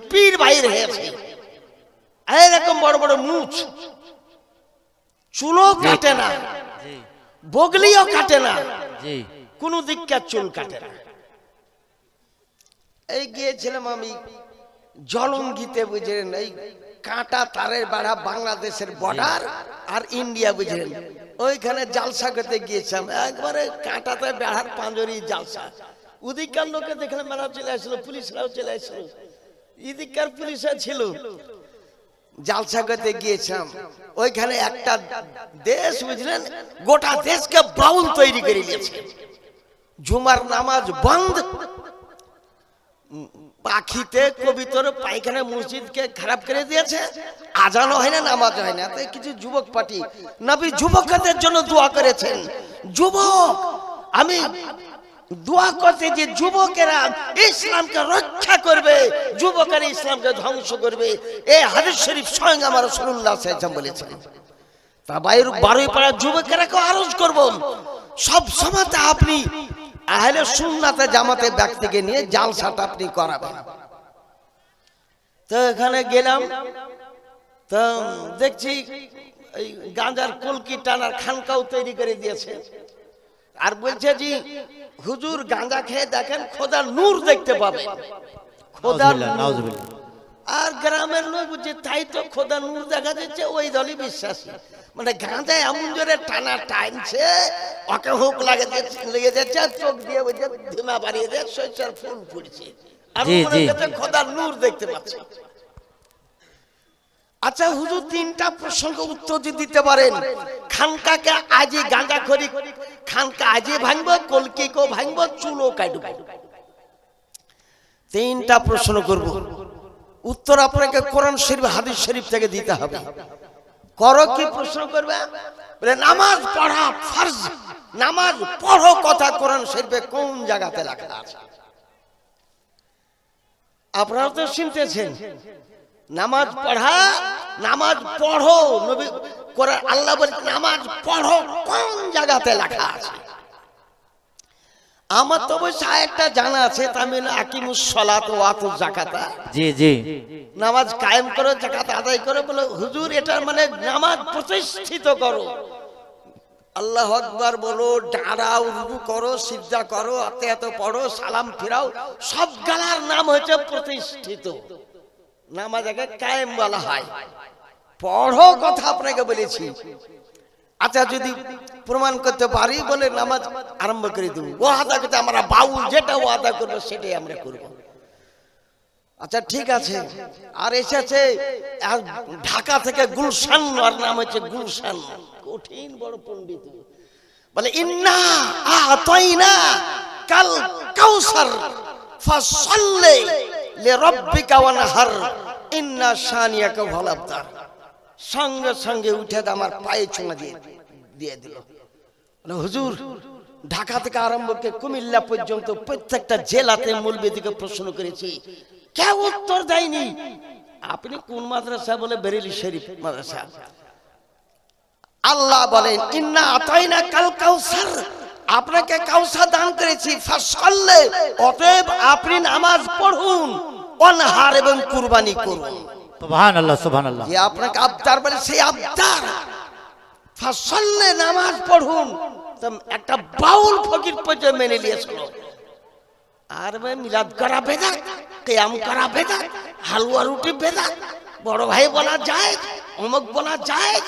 লিপির বাইরে হয়েছে। এরকম বড় বড় মুছ চুলও কাটে না। বগলিও কাটে না। কোন দিককার চুল কাটে না। এই গিয়েছিলাম আমি জলঙ্গিতে বুঝলেন এই কাঁটা তারের বেড়া বাংলাদেশের বর্ডার আর ইন্ডিয়া বুঝলেন। ওইখানে জালসা করতে গিয়েছিলাম। একবারে কাঁটাতে বেড়ার পাঞ্জরি জালসা। ওদিককার লোকে দেখলাম মেলা চলে আসলো পুলিশরাও চলে আসলো। এদিককার পুলিশরা ছিল। জালসা করতে গিয়েছিলাম। ওইখানে একটা দেশ, বুঝলেন? গোটা দেশকে বাউল তৈরি করে নিয়েছে। ঝুমার নামাজ বন্ধ। পাখিতে কবিতর পায়খানা মসজিদকে খারাপ করে দিয়েছে। আজানো হয় না নামাজ হয় না। তাই কিছু যুবক পার্টি নবী যুবকদের জন্য দোয়া করেছেন। যুবক, আমি দোয়া করতে যে যুবকেরা ইসলামকে রক্ষা করবে, যুবকেরা ইসলামকে ধ্বংস করবে। এই হাদিস শরীফ স্বয়ং আমার রসুল্লাহ সাল্লাম বলেছেন। তা বাইর বারোই পাড়ার যুবকেরাকে আরজ করব। সব সময়তে আপনি আহলে সুন্নাতে জামাতে ব্যক্তিকে নিয়ে জালসাটা আপনি করাবেন। তো এখানে গেলাম। তো দেখছি এই গাঁজার কলকি টানার খানকাও তৈরি করে দিয়েছে। আর বলছে যে হুজুর গাঁজা খেয়ে দেখেন খোদার নূর দেখতে পাবেন খোদার আর গ্রামের লোক বলছে তাই তো খোদা নূর দেখা যাচ্ছে ওই দলই বিশ্বাসী। মানে গাঁজা এমন জোরে টানা টানছে ওকে হুক লাগে যে- লেগে যাচ্ছে আর চোখ দিয়ে বলছে ধীমা বাড়িয়ে দেয় শস্যের ফুল ফুটছে। আর জি, খোদার নূর দেখতে পাচ্ছে। আচ্ছা হুজুর, তিনটা প্রসঙ্গ উত্তর দিতে পারেন। খানকাকে আজই গাঁজা খড়ি খানকা আজই ভাঙবো, কলকিকেও ভাঙবো, চুলও কাটবো। তিনটা প্রশ্ন করব। উত্তর আপনাকে কোরআন শরীফ, হাদিস শরীফ থেকে দিতে হবে। করো কি প্রশ্ন করবে? বলে, নামাজ পড়া ফরজ। নামাজ পড়ো কথা কোরআন শরীফে কোন জায়গাতে লেখা আছে? আপনারা তো শুনতেছেন নামাজ পড়া নামাজ পড়ো। নবী কোরআন আল্লাহ বলে নামাজ পড়ো কোন জায়গাতে লেখা আছে? আমার তো অবশ্য একটা জানা আছে তামিল আকিমুস সলাত ওয়াত জাকাতা জি জি। নামাজ কায়েম করো জাকাত আদায় করো বলে হুজুর এটা মানে নামাজ প্রতিষ্ঠিত করো। আল্লাহ আকবার বলো দাঁড়াও রুকু করো সিদ্ধা করো এত এত পড়ো সালাম ফিরাও। সব গালার নাম হচ্ছে প্রতিষ্ঠিত। নামাজ আগে কায়েম বলা হয়। পড়ো কথা আপনাকে বলেছি। আচ্ছা যদি প্রমাণ করতে পারি বলে নামাজ আরম্ভ করে দেবো। ও আদা করতে আমরা বাউল যেটা ও আদা করব সেটাই আমরা করব। আচ্ছা ঠিক আছে। আর এসেছে ঢাকা থেকে গুলশান, আর নাম হচ্ছে গুলশান। কঠিন বড় পণ্ডিত। বলে, ইন্না আতাইনা কাল কাউসার ফাসাল্লি সঙ্গে সঙ্গে উঠে আমার পায়ে চুমা দিয়ে দিয়ে দিল। হুজুর, ঢাকা থেকে আরম্ভ করে কুমিল্লা পর্যন্ত প্রত্যেকটা জেলাতে মূলবেদিকে প্রশ্ন করেছি। কেউ উত্তর দেয়নি। আপনি কোন মাদ্রাসা বলে বেরেলি শরীফ মাদ্রাসা? আল্লাহ বলেন, ইন্না আতাইনা কাল কাউসার। আপনাকে কাউসার দান করেছি। ফাসাল্লে অতএব আপনি নামাজ পড়ুন। অনহার এবং কুরবানি করুন সুবহান আল্লাহ সুবহান আল্লাহ যে আপনাকে আবদার বলে সেই আবদার। ফাসাল্লে নামাজ পড়ুন। তো একটা বাউল ফকির পর্যন্ত মেনে নিয়েছিল আর ভাই মিলাদ করা বেদাত কেয়াম করা বেদাত হালুয়া রুটি বেদাত বড় ভাই বলা যায় অমুক বলা যায়।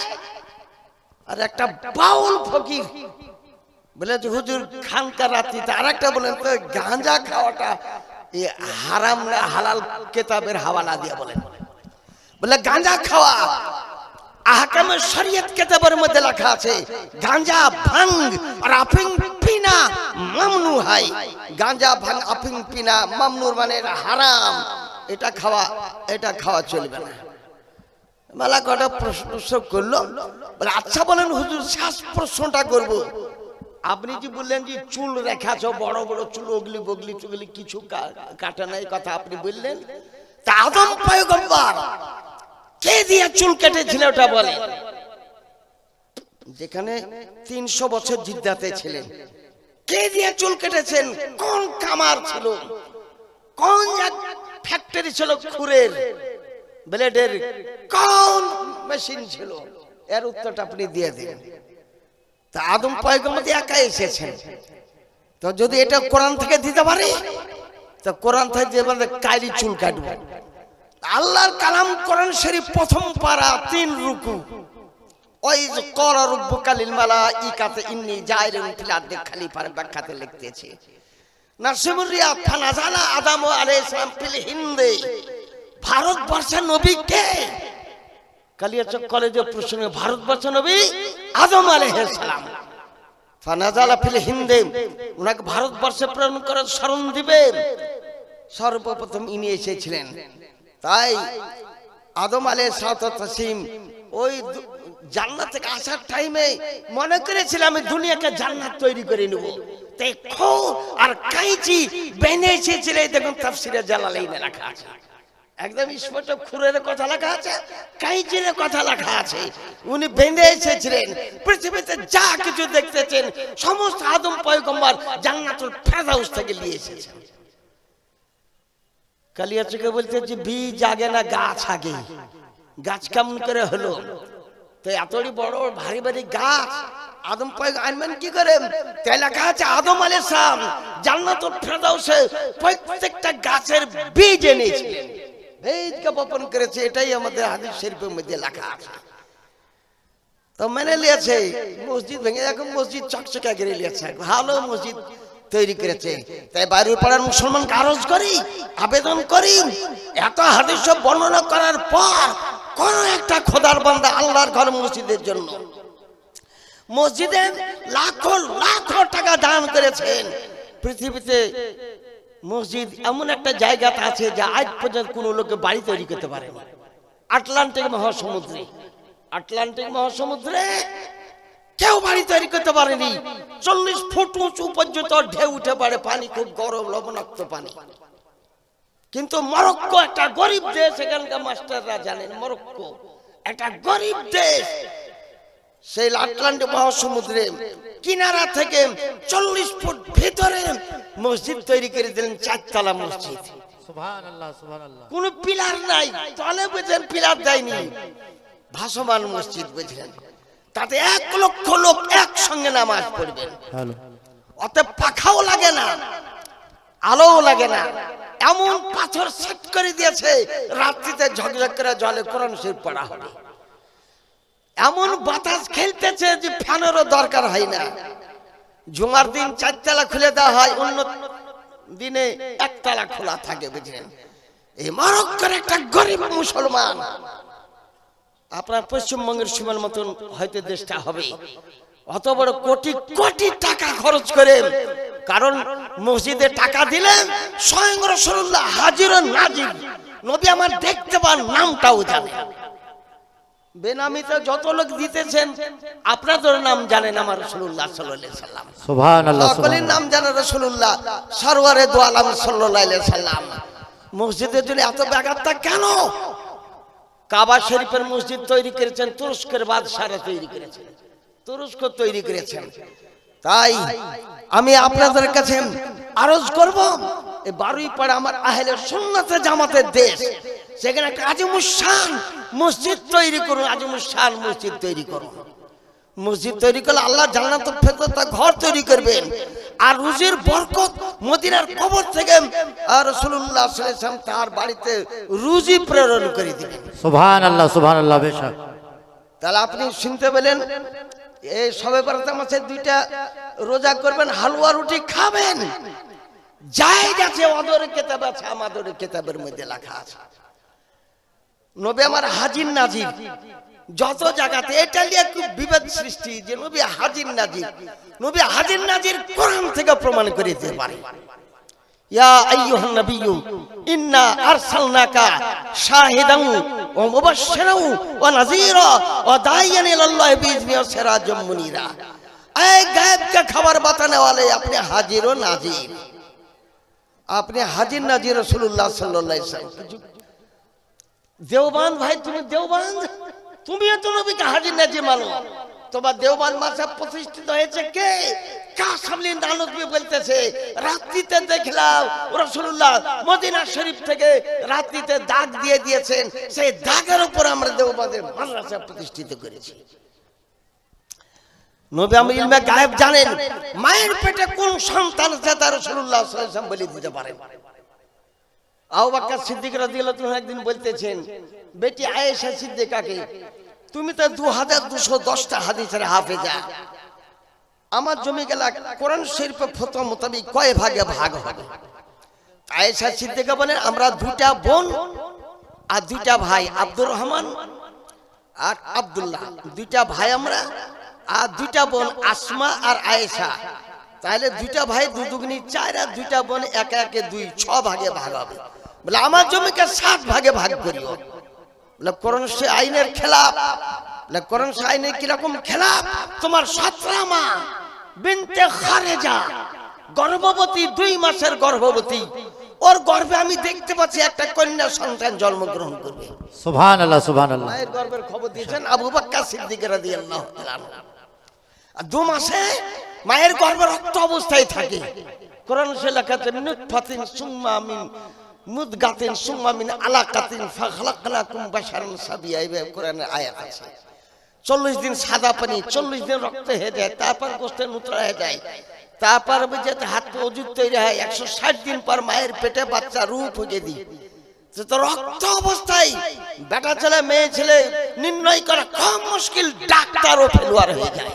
আর একটা বাউল ফকির বলে যে হুজুর খানকার রাত্রিতে আর একটা বলেন তো গাঁজা খাওয়াটা এ হারাম হালাল কেতাবের হাওয়ালা দিয়ে বলেন। বলে, গাঁজা খাওয়া, আহকামে শরীয়ত কেতাবের মধ্যে লেখা আছে, গাঁজা ভাঙ আর আফিং পিনা মামনু হয় গাঁজা ভাঙ আফিং পিনা মামনুর মানে হারাম, এটা খাওয়া এটা খাওয়া চলবে না। মেলা কটা প্রশ্ন করল, বলে আচ্ছা বলেন হুজুর শেষ প্রশ্নটা করব। আপনি যে বললেন যে চুল রেখাছ, বড় বড় চুল, ওগলি, বগলি, চুগলি, কিছু কাটে নাই কথা আপনি বললেন। তা আদম পয়গম্বর, কে দিয়ে চুল কেটেছিল ওটা বলে যেখানে তিনশো বছর জিদ্দাতে ছিলেন। কে দিয়ে চুল কেটেছেন? কোন কামার ছিল? কোন ফ্যাক্টরি ছিল? খুরের ব্লেডের। কোন মেশিন ছিল? এর উত্তরটা আপনি দিয়ে দিন। তা আদম পয়গম্বর একাই এসেছেন। তো যদি এটা কোরআন থেকে দিতে পারে, তো কোরআন থেকে দিয়ে বলতে কালি চুল কাটবো। আল্লাহর কালাম কোরআন শরীফ প্রথম পারা তিন রুকু। ওই যে কর রব্বু কালিল মালা ইকাতে ইন্নি জাইরুন ফিল আরদি খলিফার ব্যাখ্যাতে লিখতেছি। নাসিমুর রিয়াদ ফানাজালা আদম আলাইহিস সালাম ফিল হিন্দে। ভারতবর্ষের নবী কে? কালিয়াচক কলেজের প্রশ্নে ভারতবর্ষ নবী? আদম আলাইহিস সালাম ফানাজালা হিন্দে। উনাকে ভারতবর্ষে সর্বপ্রথম ইনি এসেছিলেন। তাই আদম ওই থেকে আসার টাইমে মনে করেছিলাম আমি দুনিয়াকে জান্নাত তৈরি করে নেব। আর কাইচি বেনে এসেছিল। দেখুন তাফসিরে জালালাইনে লেখা আছে। একদম স্পষ্ট খুরের কথা লেখা আছে কাইচির কথা লেখা আছে। উনি বেঁধে এসেছিলেন। পৃথিবীতে যা কিছু দেখতেছেন সমস্ত আদম পয়গম্বর জান্নাতুল ফেরদাউস থেকে নিয়ে এসেছেন। কালিয়া চোখে বলতে যে বীজ আগে না গাছ আগে। গাছ কেমন করে হলো? তো এতটি বড় ভারী ভারী গাছ। আদম পাই আনবেন কি করে? তাই লেখা আছে আদম আলী সাম জান্নাত ফেরদাউসে প্রত্যেকটা গাছের বীজ এনেছিলেন বীজকে বপন করেছে, এটাই আমাদের হাদিস শরীফের মধ্যে লেখা আছে। তো মেনে নিয়েছে, মসজিদ ভেঙে, এখন মসজিদ চকচকা গেড়ে নিয়েছে, ভালো মসজিদ তৈরি করেছে। তাই বাড়ির পাড়ার মুসলমানকে আরজ করি, আবেদন করি, এত হাদিস বর্ণনা করার পর কোন একটা খোদার বান্দা আল্লাহর ঘর মসজিদের জন্য। মসজিদে লাখো লাখো টাকা দান করেছেন। পৃথিবীতে মসজিদ এমন একটা জায়গাতে আছে যা আজ পর্যন্ত কোনো লোকে বাড়ি তৈরি করতে পারেনি আটলান্টিক মহাসমুদ্রে। আটলান্টিক মহাসমুদ্রে কেউ বাড়ি তৈরি করতে পারেনি। চল্লিশ ফুট উঁচু পর্যন্ত ঢেউ উঠে পারে পানি খুব গরম, লবণাক্ত পানি। কিন্তু মরক্কো একটা গরিব দেশ, এখানকার মাস্টাররা জানেন মরক্কো। একটা গরিব দেশ সেই আটলান্টিক মহাসমুদ্রে কিনারা থেকে চল্লিশ ফুট ভিতরে মসজিদ তৈরি করে দিলেন চারতলা মসজিদ। কোন পিলার নাই তলে বুঝেন পিলার দেয়নি। ভাসমান মসজিদ বুঝলেন তাতে এক লক্ষ লোক একসঙ্গে নামাজ পড়বেন। হ্যালো। অত পাখাও লাগে না আলোও লাগে না। এমন পাথর সেট করে দিয়েছে রাত্রিতে ঝকঝক করে জলে কোরআন শরীফ পড়া হবে। এমন বাতাস খেলতেছে যে ফ্যানেরও দরকার হয় না। জুমার দিন চারতলা খুলে দেওয়া হয় অন্য দিনে একতলা খোলা থাকে বুঝলেন? এই মরক্কোর একটা গরিব মুসলমান। আপনার পশ্চিমবঙ্গের সীমার মতন হয়তো দেশটা হবে। অত বড় কোটি কোটি টাকা খরচ করে কারণ মসজিদে টাকা দিলেন স্বয়ং রসুল্লাহ হাজির নাজির। নবী আমার দেখতে পান নামটাও জানে। বেনামিতে যত লোক দিতেছেন আপনাদের নাম জানেন আমার রসুল্লাহ সাল্লাহ সাল্লাম। সকলের নাম জানে রসুল্লাহ সরওয়ারে দো আলম সাল্লাহ সাল্লাম। মসজিদের জন্য এত ব্যাঘাতটা কেন? কাবা শরীফের মসজিদ তৈরি করেছেন তুরস্কের বাদশারা তৈরি করেছেন তুরস্ক তৈরি করেছেন। তাই আমি আপনাদের কাছে আরজ করব এই বারুই পাড়া আমার আহলে সুন্নাতে জামাতের দেশ। সেখানে একটা আজিমুসান মসজিদ তৈরি করুন আজিমুসান মসজিদ তৈরি করুন। মসজিদ তৈরি করলে আল্লাহ জান্নাত ফেরত ঘর তৈরি করবেন। আর রুজির বরকত মদিনার কবর থেকে আর রসুল্লাহ সাল্লাম তার বাড়িতে রুজি প্রেরণ করে দিবেন। সুবহান আল্লাহ সুবহান আল্লাহ বেশক তাহলে আপনি শুনতে পেলেন এই সবে বারাতে মাসে দুইটা রোজা করবেন হালুয়া রুটি খাবেন। জায়েজ আছে ওদের কেতাব আছে আমাদের কেতাবের মধ্যে লেখা আছে। নবী আমার হাজির নাজির। যত জায়গাতে এটা নিয়ে খুব বিভেদ সৃষ্টি যে নবী হাজির নাজির। নবী হাজির নাজির কোরআন থেকে প্রমাণ করে দিতে পারে। ইয়া নাবিয়্যু, ইন্না আরসালনাকা নাযীরা দাইয়ান ইলাল্লাহি বিইজনি সিরাজাম মুনীরা। এই গায়েব কে খবর বাতানে আপনি হাজির ও নাজির। আপনি হাজির নাজির রাসূলুল্লাহ সাল্লাল্লাহু আলাইহি দেওবান ভাই, তুমি দেওবান? তুমিও তো নবীকে হাজির নাজির মানো? তোমার দেওবান মাসে প্রতিষ্ঠিত হয়েছে কে? বলতেছে রসুল্লাহ শরীফ থেকে রাত্রিতে দাগ দিয়ে দিয়েছেন। সেই দাগের উপর আমরা প্রতিষ্ঠিত করেছি। নবী গায়েব জানেন, মায়ের পেটে কোন সন্তান আছে তার রসুল্লাহ সাল্লাম বলে দিতে পারেন আবু বাক্কার সিদ্দিক রাদিয়াল্লাহু একদিন বলতেছেন, বেটি আয়েশা সিদ্দিকাকে, তুমি তো দু হাজার দুশো দশটা হাদিসের হাফেজা। আমার জমি গেলা কোরআন শরীফে ফতোয়া মোতাবিক কয় ভাগে ভাগ হবে? আয়েশা সিদ্দিকা বলেন, আমরা দুইটা বোন আর দুইটা ভাই, আব্দুর রহমান আর আব্দুল্লাহ। দুইটা ভাই আমরা আর দুইটা বোন আসমা আর আয়েশা। তাহলে দুইটা ভাই দু দুগুনি চার আর দুইটা বোন একে একে দুই ছ ভাগে ভাগ হবে। বলে আমার জমিকে সাত ভাগে ভাগ করিও। বলে কোরআন সে আইনের খেলাপ। বলে কোরআন সে আইনের কীরকম খেলাপ? তোমার সাতরা মা বিনতে খারেজা গর্ভবতী দুই মাসের গর্ভবতী। ওর গর্ভে আমি দেখতে পাচ্ছি একটা কন্যা সন্তান জন্মগ্রহণ করবে। সুবহান আল্লাহ সুবহান আল্লাহ মায়ের গর্ভের খবর দিয়েছেন আবু বাক্কা সিদ্দিক রাদিয়াল্লাহু তাআলা আর দু মাসে মায়ের গর্ভে রক্ত অবস্থায় থাকে। কোরআন সে লেখা আছে নুতফাতিন সুম্মা মিন মুদগাতিন সুম্মা মিন আলাকাতিন ফাখলাকনাকুম বাশারান সাবিয়া। এই কোরআনের আয়াত আছে। চল্লিশ দিন সাদা পানি, চল্লিশ দিন রক্ত হয়ে যায়, তারপর গোষ্ঠে নুতরা হয়ে যায়। তারপর যেতে হাত অজুত তৈরি হয়, একশো ষাট দিন পর মায়ের পেটে বাচ্চা রূপ হয়ে সে তো রক্ত অবস্থায় বেটা ছেলে, মেয়ে ছেলে, নির্ণয় করা কম মুশকিল ডাক্তার ডাক্তারও ফেলুয়ার হয়ে যায়।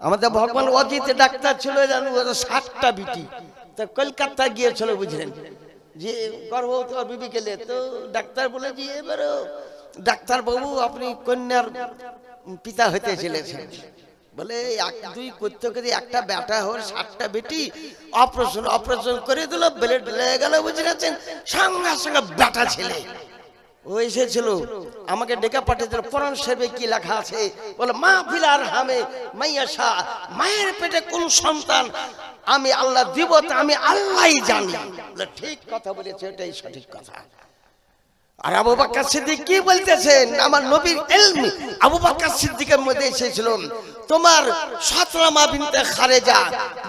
আমাদের ভগবান অজিত ডাক্তার ছিল জানো ষাটটা বিটি। তো কলকাতা গিয়েছিল, বুঝলেন? যে গর্ভবতী বিবি গেলে তো ডাক্তার বলে যে এবারও ডাক্তার বাবু আপনি কন্যার পিতা হতে চলেছেন। বলে এক, দুই করতে করে একটা বেটা হওয়ার সাতটা বেটি অপারেশন অপারেশন করে দিল ব্লেড লেগে গেল বুঝে গেছেন সঙ্গে সঙ্গে বেটা ছেলে। ও এসেছিল, আমাকে ডেকে পাঠিয়েছিল কোরআন শরীফে কি লেখা আছে? বলে, মা ফিলার হামে মাইয়া শাহ মায়ের পেটে কোন সন্তান, আমি আল্লাহ দিব তা আমি আল্লাহই জানি। ঠিক কথা বলেছে, এটাই সঠিক কথা। আর আবু বাক্কার সিদ্দিক কি বলতেছেন? আমার নবীর এলমি, আবু বাক্কার সিদ্দিকের মধ্যে এসেছিল, তোমার সতরা মা বিনতে খারেজা,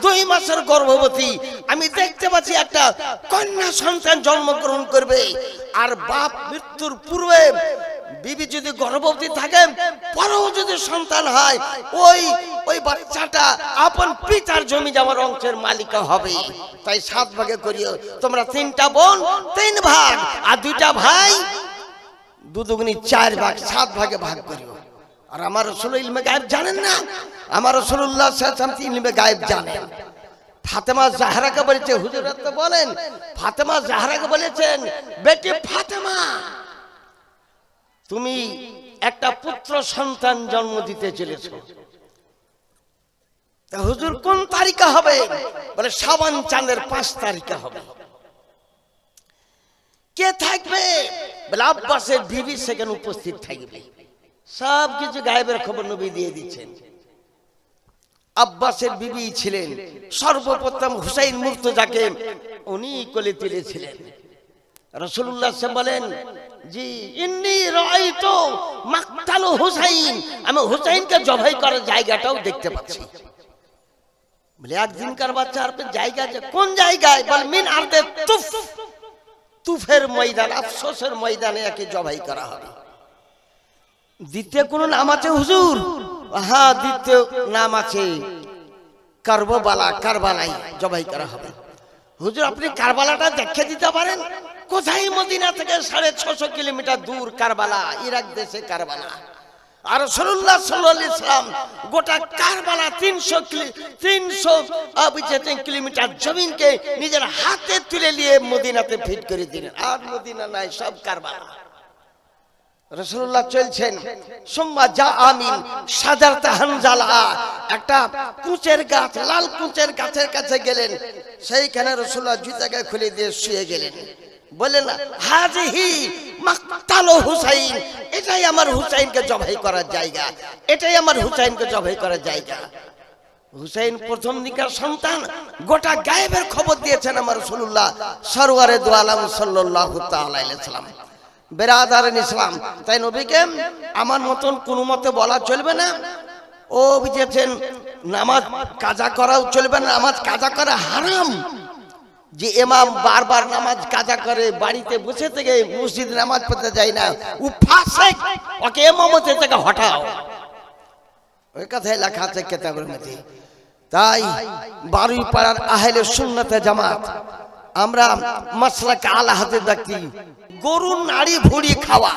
দুই মাসের গর্ভবতী, আমি দেখতে পাচ্ছি একটা কন্যা সন্তান জন্মগ্রহণ করবে। আর বাপ মৃত্যুর পূর্বে বিবি যদি গর্ভবতী থাকে, পরেও যদি সন্তান হয়, ওই ওই বাচ্চাটা আপন পিতার জমি জমার অংশের মালিকা হবে। তাই সাত ভাগে করিও। তোমরা তিনটা বোন, তিন ভাগ, আর দুইটা ভাই দুদুগুনি চার ভাগ, সাত ভাগে ভাগ করিও। আর আমার রসুল ইলমে গায়েব জানেন না? আমার রসুল্লাহ ইলমে গায়েব জানেন। ফাতেমা জাহরাকে বলেছে হুজুরাত বলেন, ফাতেমা জাহরাকে বলেছেন, বেটি ফাতেমা, তুমি একটা পুত্র সন্তান জন্ম দিতে চলেছ। হুজুর কোন তারিখে হবে? বলে সাবান চাঁদের পাঁচ তারিখে হবে। কে থাকবে? বলে আব্বাসের বিবি সেখানে উপস্থিত থাকবে। সব কিছু গায়েবের খবর নবী দিয়ে দিচ্ছেন। আব্বাসের বিবি ছিলেন। সর্বপ্রথম হুসাইন মুর্তজাকে উনি কোলে তুলেছিলেন। রসুল্লাহ বলেন, জি, ইন্নি রাইতো মাকতালু হুসাইন। আমি হুসাইনকে জবাই করার জায়গাটাও দেখতে পাচ্ছি। বলে একদিনকার বাচ্চা আর জায়গা আছে? কোন জায়গায়? বল, মিন আরদে তুফ। তুফের ময়দান, আফসোসের ময়দানে একে জবাই করা হবে। দ্বিতীয় কোন নাম আছে, হুজুর? হ্যাঁ দ্বিতীয় নাম আছে। কারবালা, কারবালাই, জবাই করা হবে। হুজুর, আপনি কারবালাটা দেখে দিতে পারেন? কোথায় মদিনা থেকে সাড়ে ছশো কিলোমিটার দূর কারবালা? ইরাক দেশে কারবালা। আর সরুল্লাহ সাল্লাহ ইসলাম গোটা কারবালা তিনশো তিনশো কিলোমিটার জমিনকে নিজের হাতে তুলে নিয়ে মদিনাতে ফিট করে দিলেন। আর মদিনা নাই, সব কারবালা। রসুল্লাহ চলছেন। সোম্মা যা আমিন, সাজার হানজালা একটা কুচের গাছ, লাল কুচের গাছের কাছে গেলেন। সেইখানে রসুল্লাহ জুতাকে খুলে দিয়ে শুয়ে গেলেন। বললেন, হাজিহি মাকতালো হুসাইন, এটাই আমার হুসাইনকে জবাই করার জায়গা। এটাই আমার হুসাইনকে জবাই করার জায়গা। হুসাইন প্রথম দিকার সন্তান, গোটা গায়েবের খবর দিয়েছেন আমার রসুল্লাহ সরওয়ারে দু আলম সাল্লাহ তালাম বেরাদার ইসলাম। তাই নবীকে আমার মতন কোনো মতে বলা চলবে না। ও বুঝেছেন, নামাজ কাজা করাও চলবে না, নামাজ কাজা করা হারাম। যে এমাম বারবার নামাজ কাজা করে, বাড়িতে বসে থেকে মসজিদ নামাজ পড়তে যায় না। ও ফাসেক, ওকে এমামতে থেকে হটাও। ওই কথাই লেখা আছে কেতাবের মধ্যে তাই বারুই পাড়ার আহেলে সুন্নতে জামাত আমরা মশলাকে আলা হাতে দেখি গরুর নাড়ি ভুড়ি খাওয়া।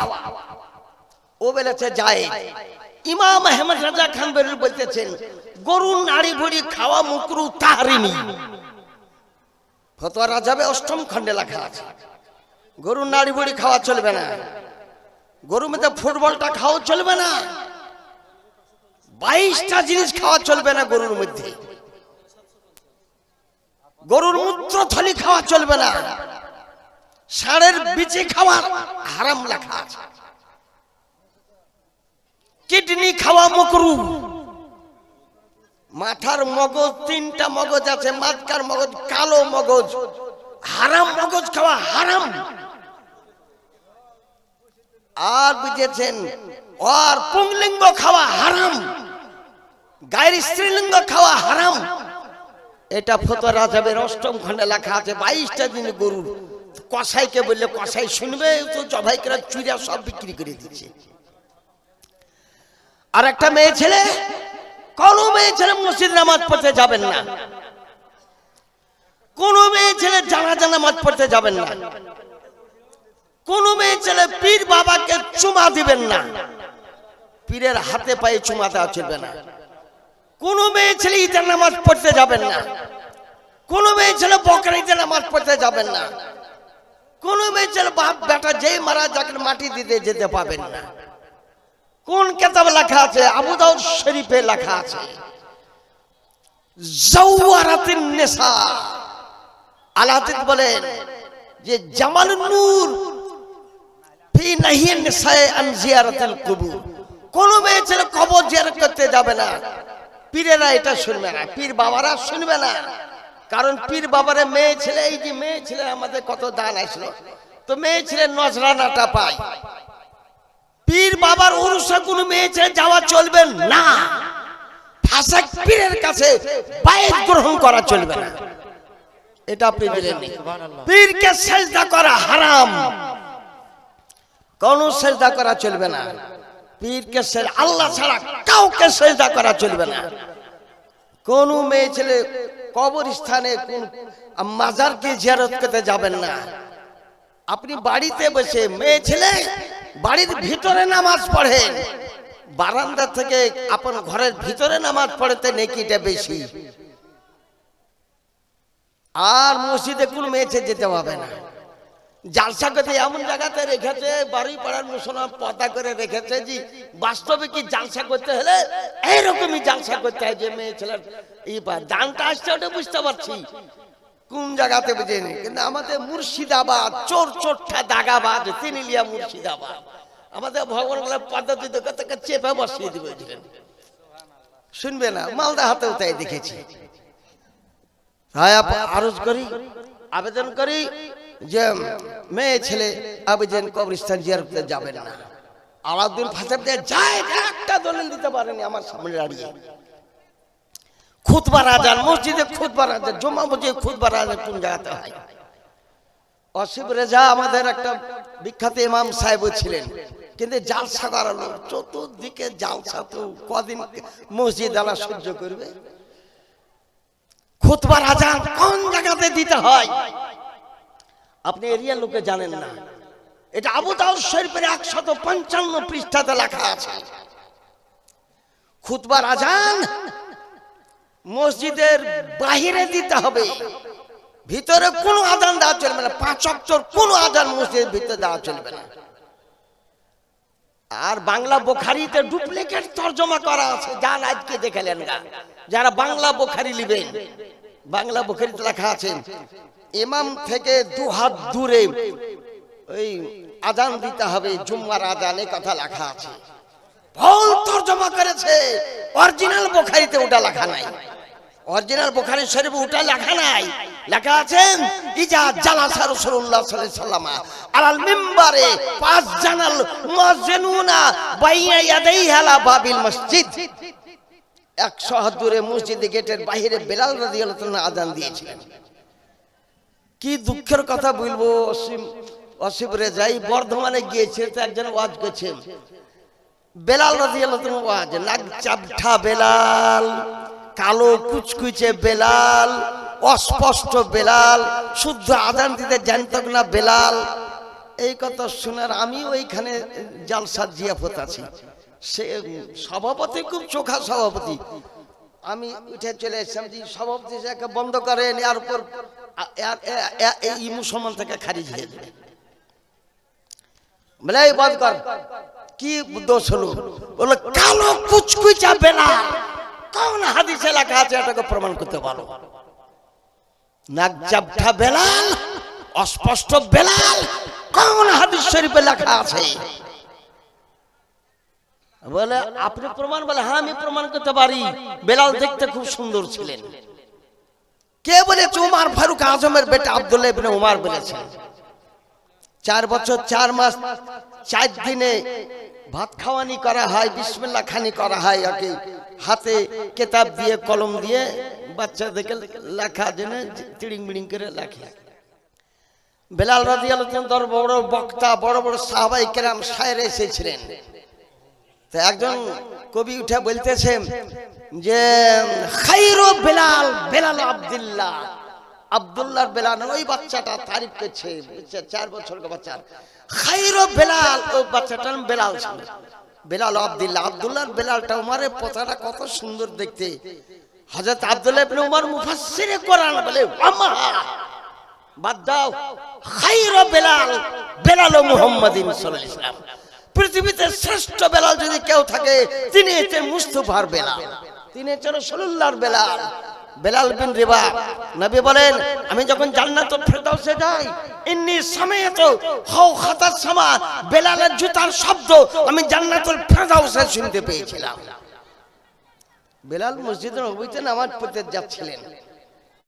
ও বলেছে, যায়। ইমাম আহমদ রাজা খান বেরুল বলতেছেন গরুর নাড়ি ভুড়ি খাওয়া মুকরু তাহারিনি ফতোয়া রাজাবে অষ্টম খণ্ডে লেখা আছে গরুর নাড়ি ভুড়ি খাওয়া চলবে না। গরুর মধ্যে ফুটবলটা খাওয়া চলবে না। বাইশটা জিনিস খাওয়া চলবে না গরুর মধ্যে। গরুর মূত্র থলি খাওয়া চলবে না। ষাঁড়ের বিচি খাওয়া হারাম লেখা আছে। কিডনি খাওয়া মকরু। মাথার মগজ, তিনটা মগজ আছে মাতকার মগজ কালো মগজ। হারাম মগজ খাওয়া হারাম। আর বুঝেছেন, আর পুংলিঙ্গ খাওয়া হারাম। গায়ের স্ত্রীলিঙ্গ খাওয়া হারাম। এটা ফতোয়া রাজাবের অষ্টম খণ্ডে লেখা আছে বাইশটা দিন গরুর কসাইকে বললে কসাই শুনবে তো জবাই করে চুরিয়া সব বিক্রি করে দিচ্ছে। আর একটা মেয়ে ছেলে কোন মেয়ে ছেলে মসজিদ নামাজ পড়তে যাবেন না। কোন মেয়ে ছেলে জানাজা নামাজ পড়তে যাবেন না। কোন মেয়ে ছেলে পীর বাবাকে চুমা দিবেন না। পীরের হাতে পায়ে চুমা দেওয়া চলবে না। কোন মেয়ে ছেলে ঈদের নামাজ পড়তে যাবেন না। কোন মেয়ে ছেলে বকরা ঈদের নামাজ পড়তে যাবেন না। কোন মেয়ে ছেলে বাপ বেটা যেই মারা যাকে মাটি দিতে যেতে পাবেন না। কোন কেতাবে লেখা আছে? আবু দাউদ শরীফে লেখা আছে। জাওয়ারাতিন নেশা। আলাদিন বলেন যে জামাল নূর ফি নাহিয়ান নেশায়ে আন জিয়ারাতিল কুবুর। কোন মেয়ে ছেলে কবর জিয়ারত করতে যাবে না। পীরেরা এটা শুনবে না পীর বাবারা শুনবে না। কারণ পীর বাবারে মেয়ে ছেলে এই যে মেয়ে ছেলে আমাদের কত দান আসলো। তো মেয়ে ছেলে নজরানাটা পায়। পীর বাবার উরুষে কোনো মেয়ে ছেলে যাওয়া চলবে না। ফাসাক পীরের কাছে বায়েত গ্রহণ করা চলবে না। এটা আপনি জেনে নিন। পীরকে সেজদা করা হারাম। কোন সেজদা করা চলবে না। পীরকে আল্লাহ ছাড়া কাউকে সেজদা করা চলবে না। কোন মেয়ে ছেলে কবরস্থানে কোন মাজারকে জিয়ারত করতে যাবেন না। আপনি বাড়িতে বসে মেয়ে ছেলে বাড়ির ভিতরে নামাজ পড়েন বারান্দা থেকে আপন ঘরের ভিতরে নামাজ পড়তে নেকিটা বেশি। আর মসজিদে কোন মেয়ে ছেলে যেতে হবে না। জালসা করতে এমন জায়গাতে রেখেছে, বাড়ি পাড়ার মুসলমান পদা করে রেখেছে যে, বাস্তবে কি জালসা করতে হলে এইরকমই জালসা করতে হয় যে মেয়ে ছেলের এই দানটা আসছে ওটা বুঝতে পারছি। কোন জায়গাতে বুঝিনি কিন্তু আমাদের মুর্শিদাবাদ, চোর চোরটা দাগাবাদ, তিনিলিয়া মুর্শিদাবাদ। আমাদের ভগবান পদ্ধতিতে কতকে চেপে বসিয়ে দিবে শুনবে না? মালদা হাতেও তাই দেখেছি। আরজ করি, আবেদন করি যে মেয়ে ছেলে আবেদন কবরস্থান জিয়ারত যাবেন না। আলাউদ্দিন ফাঁসে যায় একটা দলিল দিতে পারেনি আমার সামনে দাঁড়িয়ে। খুতবা রাজান মসজিদে খুতবা রাজান জমা মসজিদে খুতবা রাজান কোন জায়গাতে হয়? অসিফ রেজা আমাদের একটা বিখ্যাত ইমাম সাহেব ছিলেন। কিন্তু জালসা করালো চতুর্দিকে জালসা তো কদিন মসজিদ আলা সহ্য করবে। খুতবার আজান কোন জায়গাতে দিতে হয়? আপনি এরিয়ার লোকে জানেন না। এটা আবু দাউদ শরীফের একশত পঞ্চান্ন পৃষ্ঠাতে লেখা আছে। খুতবার আজান মসজিদের বাহিরে দিতে হবে। ভিতরে কোনো আজান দেওয়া চলবে না। পাঁচ অক্ষর কোনো আজান মসজিদের ভিতরে দেওয়া চলবে না। আর বাংলা বোখারিতে ডুপ্লিকেট তর্জমা করা আছে। যান আজকে দেখেলেন যারা বাংলা বোখারি লিবেন। বাংলা বোখারিতে লেখা আছে, ইমাম থেকে দু হাত দূরে ওই আজান দিতে হবে, জুম্মার আজানে কথা লেখা আছে। ভুল তর্জমা করেছে, অরিজিনাল বোখারিতে ওটা লেখা নাই। অরিজিনাল বোখারি শরীফ ওটা লেখা নাই। লেখা আছেন ইজা জালাসা রাসূলুল্লাহ সাল্লাল্লাহু আলাইহি ওয়াসাল্লাম, আলাল মিম্বারে পাঁচ জানাল মুয়াজ্জিনুনা বাইনা ইয়াদাইহি আলা বাবিল মসজিদ। একশো হাত দূরে মসজিদে গেটের বাইরে বেলাল রাজি আদান দিয়েছিলেন। কি দুঃখের কথা বলব, অসীম অসীম রেজাই বর্ধমানে গিয়েছে তো একজন ওয়াজ করছে। বেলাল রাজি ওয়াজ, নাক চাপঠা বেলাল, কালো কুচকুচে বেলাল, অস্পষ্ট বেলাল, শুদ্ধ আদান দিতে জানতাম না বেলাল। এই কথা শোনার আমি ওইখানে জালসার জিয়াফত আছি। সে সভাপতি খুব চোখা সভাপতি। আমি উঠে চলে এসেছিলাম, যে সভাপতি সাহেবকে বন্ধ করেন এর উপর এই মুসলমান থেকে খারিজ হয়ে যাবে। বলে, এই বন্ধ কর। কি দোষ হলো? বলে, কালো কুচকুচা বেলাল কোন হাদিসে লেখা আছে, এটাকে প্রমাণ করতে পারো নাক চাপঠা বেলাল, অস্পষ্ট বেলাল, কোন হাদিস শরীফে লেখা আছে? বলে, আপনি প্রমাণ বলে হ্যাঁ আমি প্রমাণ করতে পারি। বেলাল দেখতে খুব সুন্দর ছিলেন। কে বলেছে উমার ফারুক আজমের বেটা আব্দুল্লাহ ইবনে উমার বলেছেন চার বছর, চার মাস, চার দিনে ভাত খাওয়ানি করা হয় বিসমিল্লা খানি করা হয় ওকে হাতে কেতাব দিয়ে, কলম দিয়ে বাচ্চাদেরকে লেখা জেনে তিড়িং বিড়িং করে লেখে। বেলাল রাজি আলোচনা বড় বক্তা, বড় বড় সাহাবাই কেরাম, সায়ের এসেছিলেন। তো একজন কবি উঠে বলতেছেন যে খাইরো বেলাল বেলাল আব্দুল্লাহ। আব্দুল্লাহর বেলাল ওই বাচ্চাটা তারিফ করছে চার বছর বাচ্চা খাইরো বেলাল ওই বাচ্চাটার বেলাল ছিল। বেলাল আব্দুল্লাহ। আব্দুল্লাহর বেলালটা উমারের পোতাটা কত সুন্দর দেখতে। হযরত আব্দুল্লাহ ইবনে উমর মুফাসসিরে কোরআন বলে আমা বাদ দাও। খাইর বেলাল বেলাল মুহাম্মাদিন সাল্লাল্লাহু আলাইহি ওয়াসাল্লাম। পৃথিবীতে শ্রেষ্ঠ বেলাল যদি কেউ থাকে, তিনি হচ্ছে মুস্তফার বেলাল। তিনি হচ্ছে রাসূলুল্লাহর বেলাল। বিন রিবা। নবী বলেন, আমি যখন জান্নাতুল ফেরদাউসে যাই, ইন্নি সামিয়াতু হাও খাতার সামা, বেলালের জুতার শব্দ আমি জান্নাতুল ফেরদাউসে শুনতে পেয়েছিলাম। বেলাল মসজিদের নবীতে নামাজ পড়তে যাচ্ছিলেন।